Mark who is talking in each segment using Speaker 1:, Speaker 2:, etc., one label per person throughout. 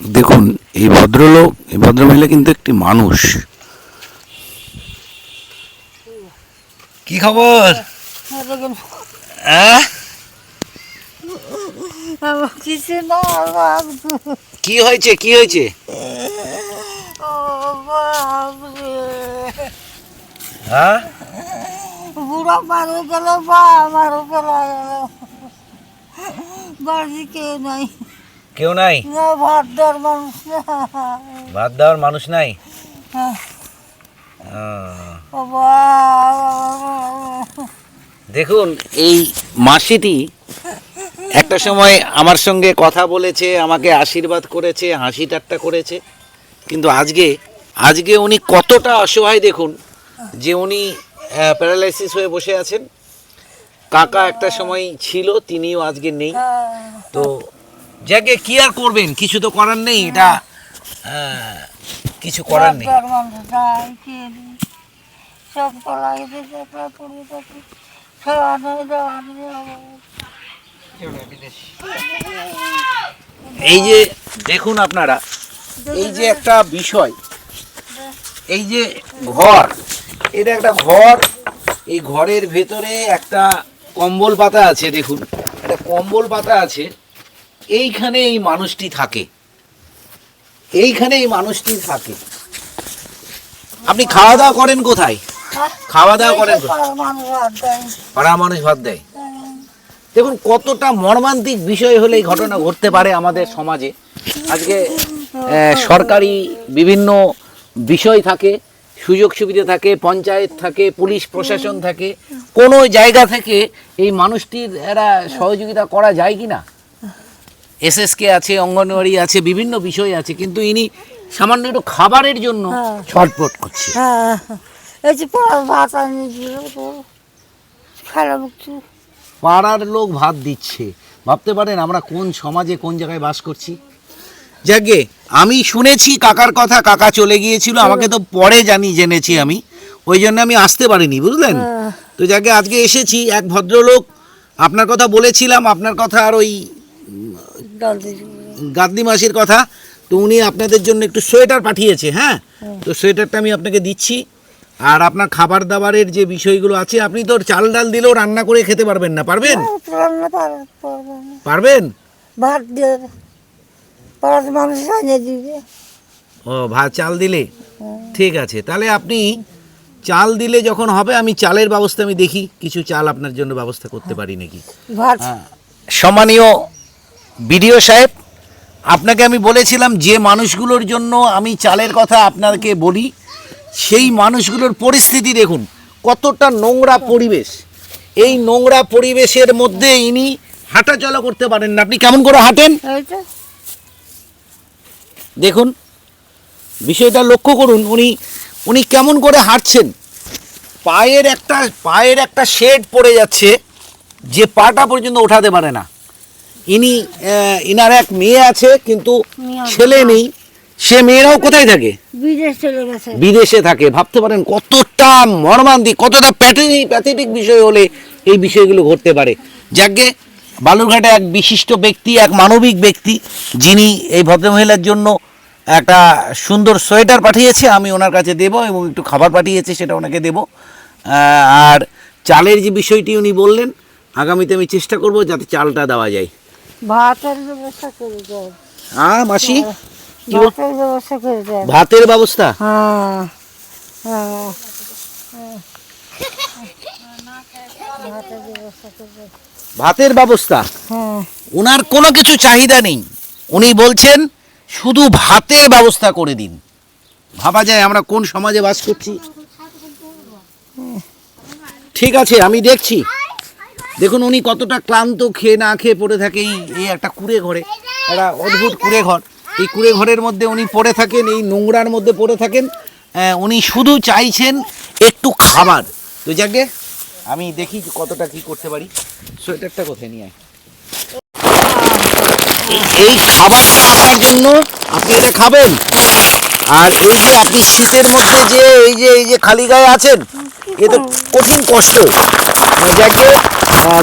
Speaker 1: দেখুন এই ভদ্রলোক এই ভদ্রমহিলা কিন্তু একটি মানুষ। কি খবর?
Speaker 2: বাবু
Speaker 1: কি হয়েছে কি হয়েছে?
Speaker 2: ও
Speaker 1: হ্যাঁ?
Speaker 2: বুড়া মারো গেল বা মারো গেল। বাড়ি কেউ নাই।
Speaker 1: কেউ নাই?
Speaker 2: না ভাত দেওয়ার মানুষ
Speaker 1: ভাত দেওয়ার মানুষ নাই?
Speaker 2: হ্যাঁ।
Speaker 1: আহ,
Speaker 2: ও বাবা
Speaker 1: দেখুন এই মাসিটি একটা সময় আমার সঙ্গে কথা বলেছে আমাকে আশীর্বাদ করেছে হাসি ঠাট্টা করেছে। কিন্তু আজকে আজকে উনি কতটা অসহায় দেখুন যে উনি প্যারালাইসিস হয়ে বসে আছেন। কাকা একটা সময় ছিল তিনিও আজকে নেই। তো যাকে কি আর করবেন? কিছু তো করার নেই, এটা কিছু করার নেই। এই যে, দেখুন আপনারা, এই যে একটা বিষয়, এই যে ঘর, এটা একটা ঘর, এই ঘরের ভেতরে একটা কম্বল পাতা আছে, দেখুন, একটা কম্বল পাতা আছে এইখানে এই মানুষটি থাকে। এইখানে এই মানুষটি থাকে। আপনি খাওয়া দাওয়া করেন কোথায়? খাওয়া দাওয়া করেন পাড়া মানুষ ভাত দেয়। দেখুন কতটা মর্মান্তিক বিষয় হলে এই ঘটনা ঘটতে পারে আমাদের সমাজে। আজকে সরকারি বিভিন্ন বিষয় থাকে সুযোগ সুবিধা থাকে পঞ্চায়েত থাকে পুলিশ প্রশাসন থাকে কোনো জায়গা থেকে এই মানুষটির এরা সহযোগিতা করা যায় কি না এসএসকে আছে অঙ্গনওয়াড়ি আছে বিভিন্ন বিষয় আছে কিন্তু ইনি সামান্য একটু খাবারের জন্য
Speaker 2: হ্যাঁ।
Speaker 1: ছটপট করছে।
Speaker 2: হ্যাঁ এই যে পড়ার
Speaker 1: লোক ভাত দিচ্ছে। ভাবতে পারেন আমরা কোন সমাজে কোন জায়গায় বাস করছি? যাকে আমি শুনেছি কাকার কথা কাকা চলে গিয়েছিল আমাকে তো পরে জানি জেনেছি আমি। ওই জন্য আমি আসতে পারিনি বুঝলেন?
Speaker 2: হ্যাঁ।
Speaker 1: তো যাকে আজকে এসেছি এক ভদ্রলোক আপনার কথা বলেছিলাম আপনার কথা আর ওই গাদ্দি মাসির কথা তো উনি আপনাদের জন্য একটু সোয়েটার পাঠিয়েছে হ্যাঁ? তো সোয়েটারটা আমি আপনাকে দিচ্ছি। আর আপনার খাবার দাবারের যে বিষয়গুলো আছে আপনি তো চাল ডাল দিলেও রান্না করে খেতে পারবেন না পারবেন। পারবেন?
Speaker 2: ভাত দিয়ে মানুষ দিবে।
Speaker 1: ও ভাত চাল দিলে? ঠিক আছে তাহলে আপনি চাল দিলে যখন হবে আমি চালের ব্যবস্থা আমি দেখি কিছু চাল আপনার জন্য ব্যবস্থা করতে পারি নাকি?
Speaker 2: ভাত।
Speaker 1: সম্মানীয় বিডিও সাহেব আপনাকে আমি বলেছিলাম যে মানুষগুলোর জন্য আমি চালের কথা আপনাকে বলি সেই মানুষগুলোর পরিস্থিতি দেখুন কতটা নোংরা পরিবেশ। এই নোংরা পরিবেশের মধ্যে ইনি হাঁটাচলা করতে পারেন না। আপনি কেমন করে হাঁটেন? দেখুন বিষয়টা লক্ষ্য করুন উনি উনি কেমন করে হাঁটছেন। পায়ের একটা পায়ের একটা শেড পড়ে যাচ্ছে যে পাটা পর্যন্ত ওঠাতে পারে না। ইনি ইনার এক মেয়ে আছে কিন্তু ছেলে নেই। সে মেয়েরাও কোথায় থাকে?
Speaker 2: বিদেশে
Speaker 1: থাকে। ভাবতে পারেন কতটা মর্মান্তিক কতটা প্যাথেটিক প্যাথেটিক বিষয় হলে এই বিষয়গুলো ঘটতে পারে। যাকে বালুরঘাটে এক বিশিষ্ট ব্যক্তি এক মানবিক ব্যক্তি যিনি এই ভদ্রমহিলার জন্য একটা সুন্দর সোয়েটার পাঠিয়েছে আমি ওনার কাছে দেব এবং একটু খাবার পাঠিয়েছে সেটা ওনাকে দেব। আর চালের যে বিষয়টি উনি বললেন আগামীতে আমি চেষ্টা করব যাতে চালটা দেওয়া যায়।
Speaker 2: ভাতের ব্যবস্থা করে দেয়
Speaker 1: হ্যাঁ মাসি?
Speaker 2: ভাতের ব্যবস্থা করে দেয়
Speaker 1: ভাতের ব্যবস্থা?
Speaker 2: হ্যাঁ হ্যাঁ। ব্যবস্থা
Speaker 1: ভাতের ব্যবস্থা?
Speaker 2: হ্যাঁ।
Speaker 1: ওনার কোনো কিছু চাহিদা নেই। উনি বলছেন শুধু ভাতের ব্যবস্থা করে দিন। ভাবা যায় আমরা কোন সমাজে বাস করছি। ঠিক আছে আমি দেখছি। দেখুন, উনি কতটা ক্লান্ত, খেয়ে না খেয়ে পড়ে থাকে এই একটা কুড়ে ঘরে, একটা অদ্ভুত কুড়ে ঘর। এই কুড়ে ঘরের মধ্যে উনি পড়ে থাকেন, এই নোংরার মধ্যে পড়ে থাকেন। উনি শুধু চাইছেন একটু খাবার। তো যাকে, আমি দেখি কতটা কি করতে পারি। সোয়েটারটা কোথায় নিয়ে এই খাবারটা জন্য আপনি এটা খাবেন। আর এই যে আপনি শীতের মধ্যে যে এই যে এই যে খালি গায়ে আছেন, এ তো কঠিন কষ্ট। যাকে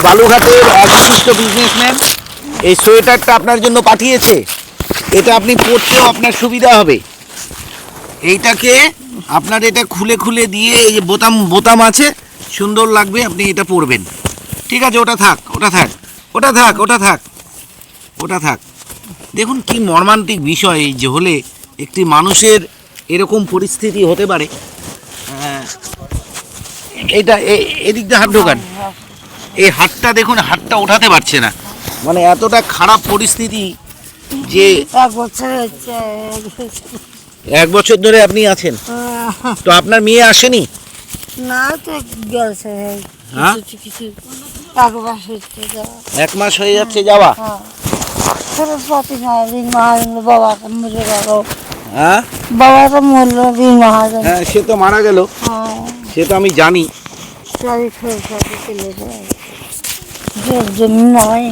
Speaker 1: বালুঘাটের এক বিশিষ্ট বিজনেসম্যান এই সোয়েটারটা আপনার জন্য পাঠিয়েছে। এটা আপনি পড়তেও আপনার সুবিধা হবে। এইটাকে আপনার এটা খুলে খুলে দিয়ে এই যে বোতাম বোতাম আছে, সুন্দর লাগবে, আপনি এটা পরবেন। ঠিক আছে, ওটা থাক ওটা থাক ওটা থাক ওটা থাক ওটা থাক। দেখুন কি মর্মান্তিক বিষয় এই যে হলে। একটি মানুষের এরকম পরিস্থিতি হতে পারে। হ্যাঁ, এইটা এ- এদিক দিয়ে হাত ঢোকান। এই হাতটা দেখুন হাতটা ওঠাতে পারছে না। মানে এতটা খারাপ পরিস্থিতি যে
Speaker 2: এক বছর এক বছর।
Speaker 1: ধরে আপনি আছেন। তো আপনার মেয়ে আসেনি?
Speaker 2: না তো গেছে।
Speaker 1: হ্যাঁ?
Speaker 2: এক মাস
Speaker 1: হয়ে যাচ্ছে যাওয়া?
Speaker 2: হ্যাঁ। বাবাকে মরে গেল।
Speaker 1: হ্যাঁ?
Speaker 2: বাবাটা মরলো ঋণ মহাজন
Speaker 1: হ্যাঁ সে তো মারা গেল।
Speaker 2: হ্যাঁ।
Speaker 1: সে তো আমি জানি।
Speaker 2: জমি নয়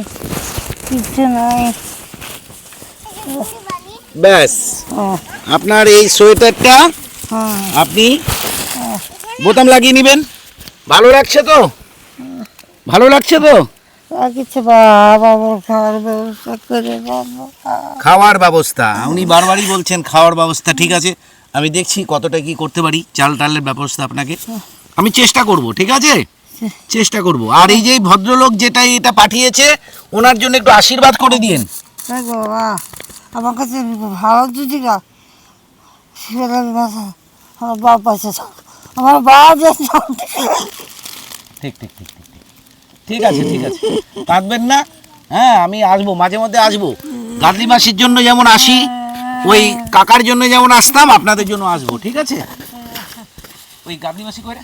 Speaker 2: কিছু নয়
Speaker 1: ব্যাস।
Speaker 2: হ্যাঁ।
Speaker 1: আপনার এই সোয়েটারটা
Speaker 2: হ্যাঁ।
Speaker 1: আপনি বোতাম লাগিয়ে নেবেন। ভালো লাগছে তো? ভালো লাগছে তো?
Speaker 2: কিছু বাবা খাওয়ার ব্যবস্থা করে
Speaker 1: খাওয়ার ব্যবস্থা। উনি বারবারই বলছেন খাওয়ার ব্যবস্থা ঠিক আছে? আমি দেখছি কতটা কি করতে পারি চাল টালের ব্যবস্থা আপনাকে। আমি চেষ্টা করব ঠিক আছে? চেষ্টা করব। আর এই যে ভদ্রলোক যেটা এটা পাঠিয়েছে ওনার জন্য একটু আশীর্বাদ করে দিন
Speaker 2: বাবা আমার কাছে ভালো যদি আমার বাপ
Speaker 1: ঠিক ঠিক ঠিক। ঠিক আছে ঠিক আছে। কাঁদবেন না? হ্যাঁ আমি আসব, মাঝে মধ্যে আসব। গাদলি মাসির জন্য যেমন আসি, ওই কাকার জন্য যেমন আসতাম, আপনাদের জন্য আসব, ঠিক আছে? ওই গাদলি মাসি করে